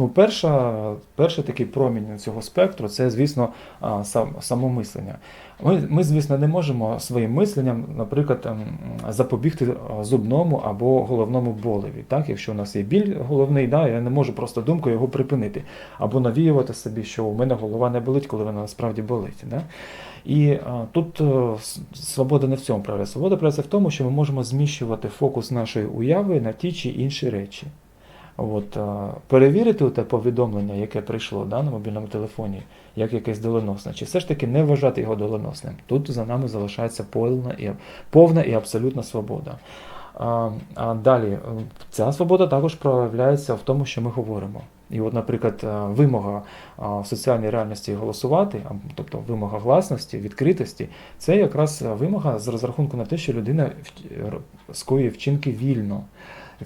Ну, перша, перший такий промінь цього спектру це, звісно, сам, самомислення. Ми, ми, звісно, не можемо своїм мисленням, наприклад, ем, запобігти зубному або головному болеві. Так? Якщо у нас є біль головний, да, я не можу просто думкою його припинити, або навіювати собі, що у мене голова не болить, коли вона насправді болить. Да? І а, тут е, с- свобода не в цьому проявляє. Свобода проявляється в тому, що ми можемо зміщувати фокус нашої уяви на ті чи інші речі. От, перевірити те повідомлення, яке прийшло да, на мобільному телефоні, як якесь доленосне, чи все ж таки не вважати його доленосним. Тут за нами залишається повна і, повна і абсолютна свобода. А, а далі, е, ця свобода також проявляється в тому, що ми говоримо. І от, наприклад, е, вимога в соціальній реальності голосувати, тобто вимога гласності, відкритості, це якраз е, вимога з розрахунку на те, що людина скоює вчинки вільно.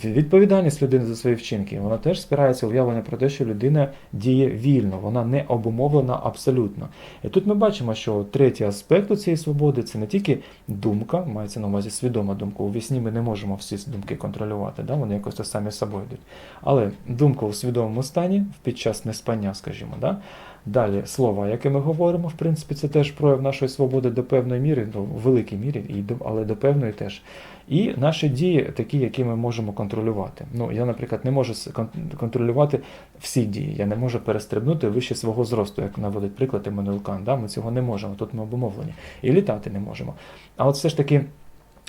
Відповідальність людини за свої вчинки, вона теж спирається уявлення про те, що людина діє вільно, вона не обумовлена абсолютно. І тут ми бачимо, що третій аспект у цієї свободи це не тільки думка, мається на увазі свідома думка. У вісні ми не можемо всі думки контролювати, да? вони якось то самі собою йдуть. Але думка у свідомому стані під час неспання, скажімо, да? Далі слова, яке ми говоримо, в принципі, це теж прояв нашої свободи до певної міри, ну, в великій мірі, але до певної теж. І наші дії такі, які ми можемо контролювати. Ну, я, наприклад, не можу контролювати всі дії. Я не можу перестрибнути вище свого зросту, як наводить приклад Еммануел Кан. Да? Ми цього не можемо, тут ми обумовлені. І літати не можемо. А от все ж таки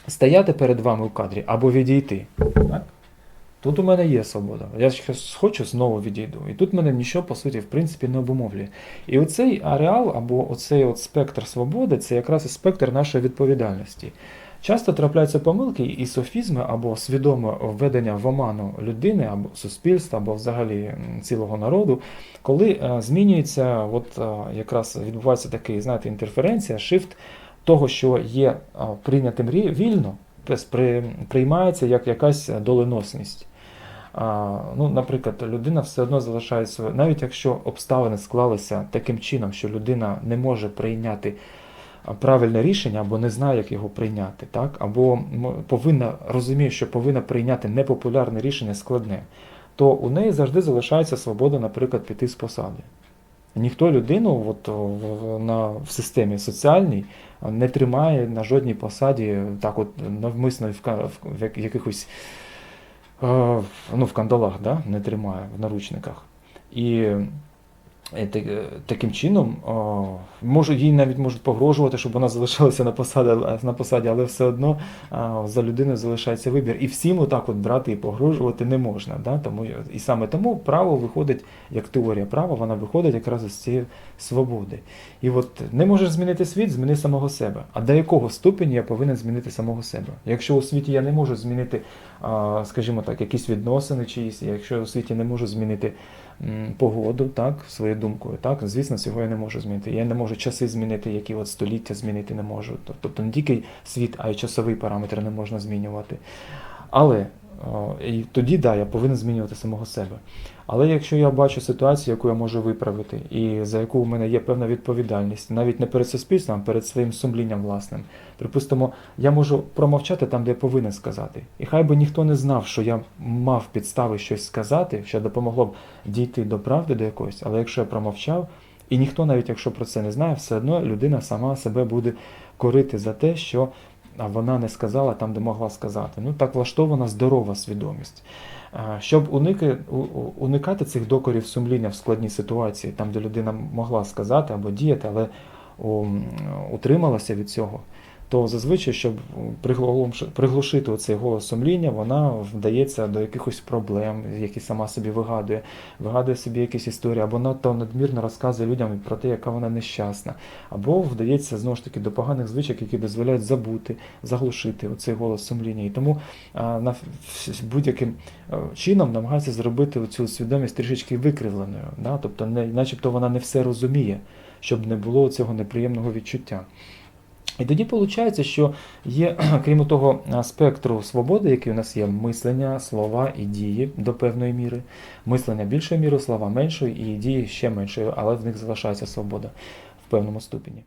стояти перед вами у кадрі або відійти. Так? Тут у мене є свобода. Я хочу, знову відійду. І тут мене нічого, по суті, в принципі, не обумовлює. І оцей ареал, або оцей от спектр свободи, це якраз і спектр нашої відповідальності. Часто трапляються помилки і софізми або свідоме введення в оману людини або суспільства, або взагалі цілого народу, коли е, змінюється, от е, якраз відбувається такий, знаєте, інтерференція, шифт того, що є е, прийнятим вільно, спри- приймається як якась доленосність. Ну, наприклад, людина все одно залишається, навіть якщо обставини склалися таким чином, що людина не може прийняти правильне рішення або не знає, як його прийняти, так? або повинна розуміє, що повинна прийняти непопулярне рішення складне, то у неї завжди залишається свобода, наприклад, піти з посади. Ніхто людину от, в, на, в системі соціальній не тримає на жодній посаді так от навмисно в, в, в якихось ну, в кандалах, да? не тримає в наручниках. І е, е, таким чином о, може, їй навіть можуть погрожувати, щоб вона залишилася на посаді, на посаді, але все одно за людиною залишається вибір. І всім отак от брати і погрожувати не можна. Да? Тому, і саме тому право виходить, як теорія права, вона виходить якраз із цієї свободи. І от не можеш змінити світ, зміни самого себе. А до якого ступені я повинен змінити самого себе? Якщо у світі я не можу змінити, скажімо так, якісь відносини чиїсь, якщо у світі не можу змінити погоду, так, своєю думкою, так, звісно, цього я не можу змінити. Я не можу часи змінити, які от століття змінити не можу. Тобто не тільки світ, а й часовий параметр не можна змінювати. Але і тоді да, я повинен змінювати самого себе. Але якщо я бачу ситуацію, яку я можу виправити, і за яку у мене є певна відповідальність, навіть не перед суспільством, а перед своїм сумлінням власним. Припустимо, я можу промовчати там, де я повинен сказати. І хай би ніхто не знав, що я мав підстави щось сказати, що допомогло б дійти до правди до якоїсь, але якщо я промовчав, і ніхто, навіть якщо про це не знає, все одно людина сама себе буде корити за те, що а вона не сказала там, де могла сказати. Ну так влаштована здорова свідомість. Щоб уники, уникати цих докорів сумління в складній ситуації, там, де людина могла сказати або діяти, але утрималася від цього, то зазвичай, щоб приглушити, оцей голос сумління, вона вдається до якихось проблем, які сама собі вигадує, вигадує собі якісь історії, або надто надмірно розказує людям про те, яка вона нещасна, або вдається знову ж таки до поганих звичок, які дозволяють забути, заглушити оцей голос сумління. І тому на будь-яким е, чином намагається зробити цю свідомість трішечки викривленою, да? тобто не, начебто вона не все розуміє, щоб не було цього неприємного відчуття. І тоді виходить, що є, крім того спектру свободи, який у нас є, мислення, слова і дії до певної міри, мислення більшої міри, слова меншої і дії ще меншої, але в них залишається свобода в певному ступені.